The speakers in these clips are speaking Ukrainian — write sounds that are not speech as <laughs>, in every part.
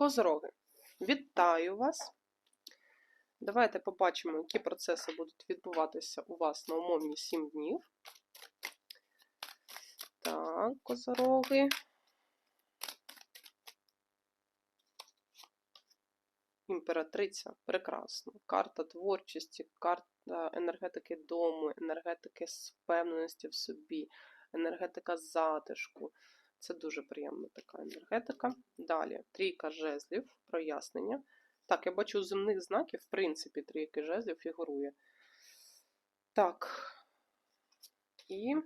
Козроги. Вітаю вас! Давайте побачимо, які процеси будуть відбуватися у вас на умовні 7 днів. Так, козороги. Імператриця. Прекрасно. Карта творчості, карта енергетики дому, енергетики впевненості в собі, енергетика затишку. Це дуже приємна така енергетика. Далі, трійка жезлів, прояснення. Так, я бачу земних знаків, в принципі, трійки жезлів фігурує. Так. І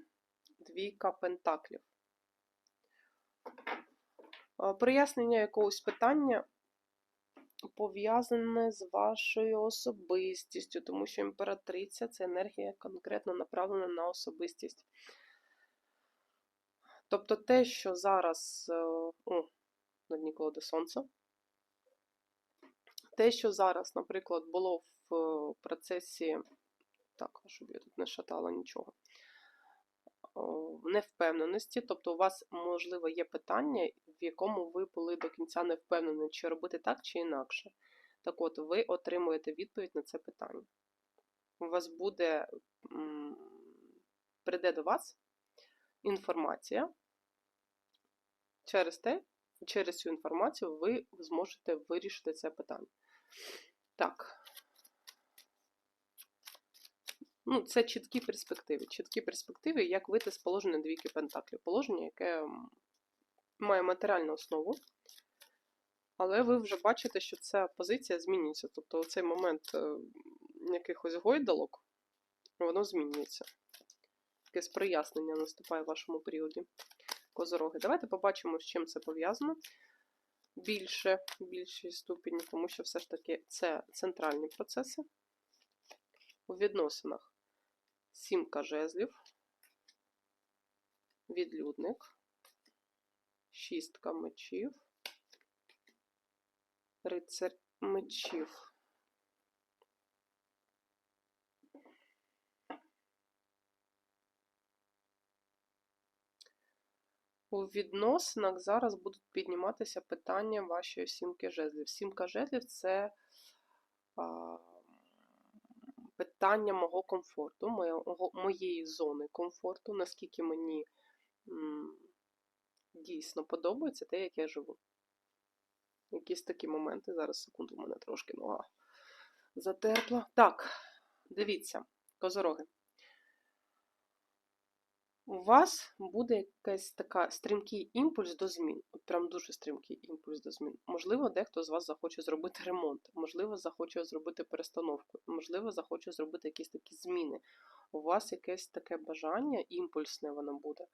двійка пентаклів. Прояснення якогось питання пов'язане з вашою особистістю, тому що імператриця це енергія конкретно направлена на особистість. Тобто те, що зараз е, о, на дні колоди сонця, те, що зараз, наприклад, було в е, процесі, так, щоб я тут не шатала нічого, невпевненості, тобто у вас, можливо, є питання, в якому ви були до кінця не впевнені, чи робити так, чи інакше. Так от, ви отримуєте відповідь на це питання. У вас буде, прийде до вас інформація. Через те, через цю інформацію ви зможете вирішити це питання. Так. Ну, це чіткі перспективи. Чіткі перспективи, як вийти з положення двійки пентаклів. Положення, яке має матеріальну основу. Але ви вже бачите, що ця позиція змінюється. Тобто, цей момент е, якихось гойдалок, воно змінюється. Якесь прояснення наступає в вашому періоді козороги. Давайте побачимо, з чим це пов'язано. Більше, більшій ступені, тому що все ж таки це центральні процеси. У відносинах сімка жезлів, відлюдник, шістка мечів, рицар мечів. У відносинах зараз будуть підніматися питання вашої сімки жезлів. Сімка жезлів це а, питання мого комфорту, моєго, моєї зони комфорту, наскільки мені м, дійсно подобається те, як я живу. Якісь такі моменти. Зараз, секунду, в мене трошки нога затерпла. Так, дивіться, козороги у вас буде якийсь така стрімкий імпульс до змін. От прям дуже стрімкий імпульс до змін. Можливо, дехто з вас захоче зробити ремонт, можливо, захоче зробити перестановку, можливо, захоче зробити якісь такі зміни. У вас якесь таке бажання, імпульсне воно буде.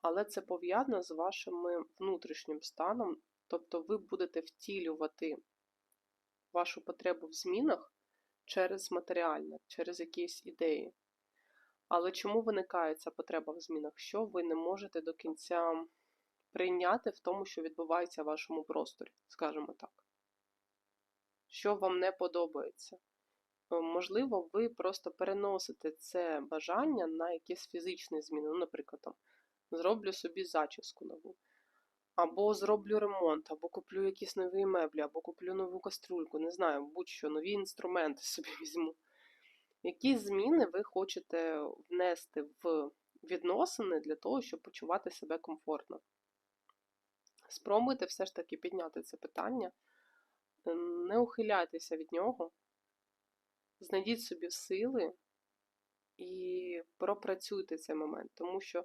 Але це пов'язано з вашим внутрішнім станом, тобто ви будете втілювати вашу потребу в змінах через матеріальне, через якісь ідеї. Але чому виникає ця потреба в змінах? Що ви не можете до кінця прийняти в тому, що відбувається в вашому просторі, скажімо так? Що вам не подобається? Е, можливо, ви просто переносите це бажання на якісь фізичні зміни. Ну, наприклад, там, зроблю собі зачіску нову, або зроблю ремонт, або куплю якісь нові меблі, або куплю нову каструльку, не знаю, будь-що, нові інструменти <laughs> собі візьму. Які зміни ви хочете внести в відносини для того, щоб почувати себе комфортно? Спробуйте все ж таки підняти це питання, не ухиляйтеся від нього, знайдіть собі сили і пропрацюйте цей момент, тому що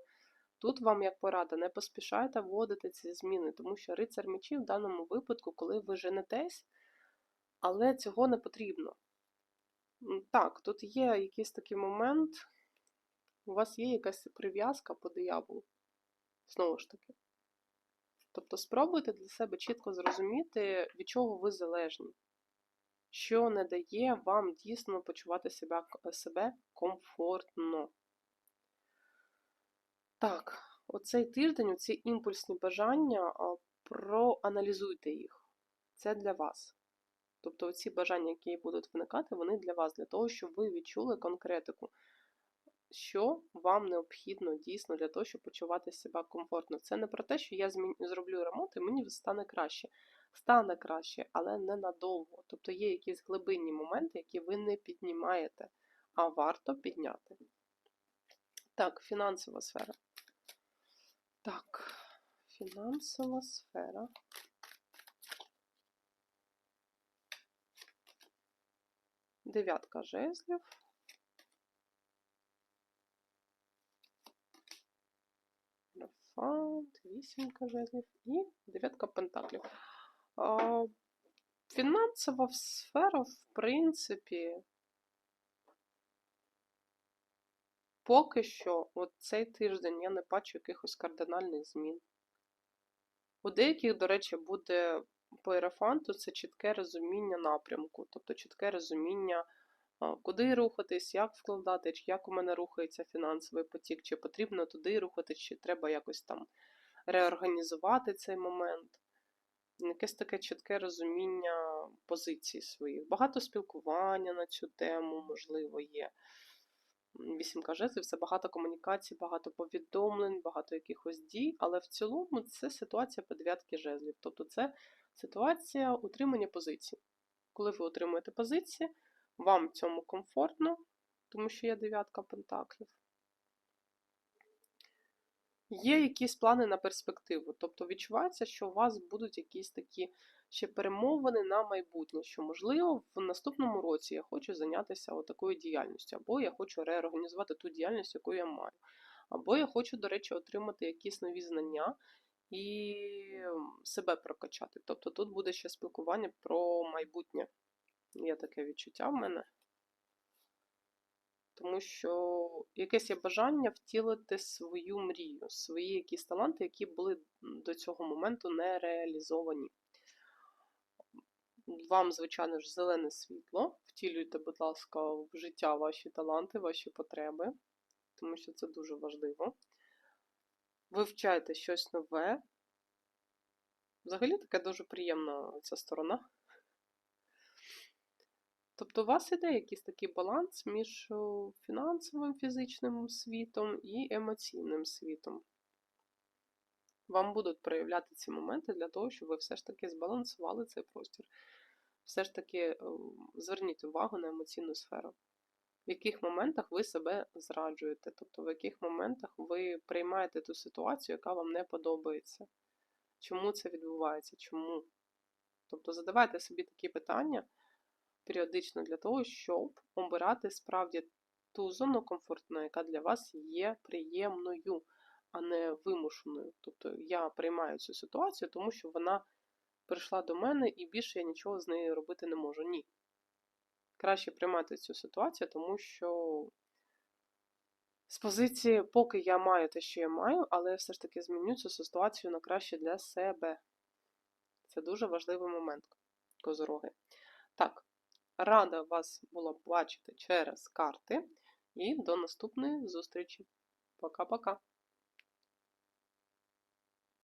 тут вам, як порада, не поспішайте вводити ці зміни, тому що рицар мечів в даному випадку, коли ви женетесь, але цього не потрібно. Так, тут є якийсь такий момент, у вас є якась прив'язка по дияволу. Знову ж таки. Тобто спробуйте для себе чітко зрозуміти, від чого ви залежні, що не дає вам дійсно почувати себе, себе комфортно. Так, оцей тиждень, оці імпульсні бажання, проаналізуйте їх. Це для вас. Тобто ці бажання, які будуть виникати, вони для вас, для того, щоб ви відчули конкретику, що вам необхідно дійсно для того, щоб почувати себе комфортно. Це не про те, що я зроблю ремонт і мені стане краще. стане краще, але ненадовго. Тобто є якісь глибинні моменти, які ви не піднімаєте, а варто підняти. Так, фінансова сфера. Так, фінансова сфера. Дев'ятка жезлів. Фант, вісімка жезлів і дев'ятка пентаклів. Фінансова сфера, в принципі, поки що, от цей тиждень я не бачу якихось кардинальних змін. У деяких, до речі, буде по ерафанту це чітке розуміння напрямку, тобто чітке розуміння, куди рухатись, як вкладати, як у мене рухається фінансовий потік, чи потрібно туди рухатись, чи треба якось там реорганізувати цей момент. Якесь таке чітке розуміння позицій своїх. Багато спілкування на цю тему, можливо, є. Вісімка жезлів це багато комунікацій, багато повідомлень, багато якихось дій, але в цілому це ситуація по дев'ятки жезлів. Тобто це ситуація утримання позицій. Коли ви отримуєте позиції, вам в цьому комфортно, тому що є дев'ятка пентаклів. Є якісь плани на перспективу, тобто відчувається, що у вас будуть якісь такі ще перемовини на майбутнє, що, можливо, в наступному році я хочу зайнятися такою діяльністю, або я хочу реорганізувати ту діяльність, яку я маю. Або я хочу, до речі, отримати якісь нові знання і себе прокачати. Тобто тут буде ще спілкування про майбутнє. Є таке відчуття в мене. Тому що якесь є бажання втілити свою мрію, свої якісь таланти, які були до цього моменту не реалізовані. Вам, звичайно ж, зелене світло. Втілюйте, будь ласка, в життя ваші таланти, ваші потреби, тому що це дуже важливо. Вивчайте щось нове. Взагалі така дуже приємна ця сторона. Тобто у вас іде якийсь такий баланс між фінансовим фізичним світом і емоційним світом. Вам будуть проявляти ці моменти для того, щоб ви все ж таки збалансували цей простір. Все ж таки зверніть увагу на емоційну сферу. В яких моментах ви себе зраджуєте, тобто в яких моментах ви приймаєте ту ситуацію, яка вам не подобається. Чому це відбувається? Чому? Тобто задавайте собі такі питання періодично для того, щоб обирати справді ту зону комфортну, яка для вас є приємною, а не вимушеною. Тобто я приймаю цю ситуацію, тому що вона прийшла до мене і більше я нічого з нею робити не можу. Ні. Краще приймати цю ситуацію, тому що з позиції, поки я маю те, що я маю, але я все ж таки зміню цю ситуацію на краще для себе. Це дуже важливий момент, козороги. Так, рада вас була бачити через карти. І до наступної зустрічі. Пока-пока.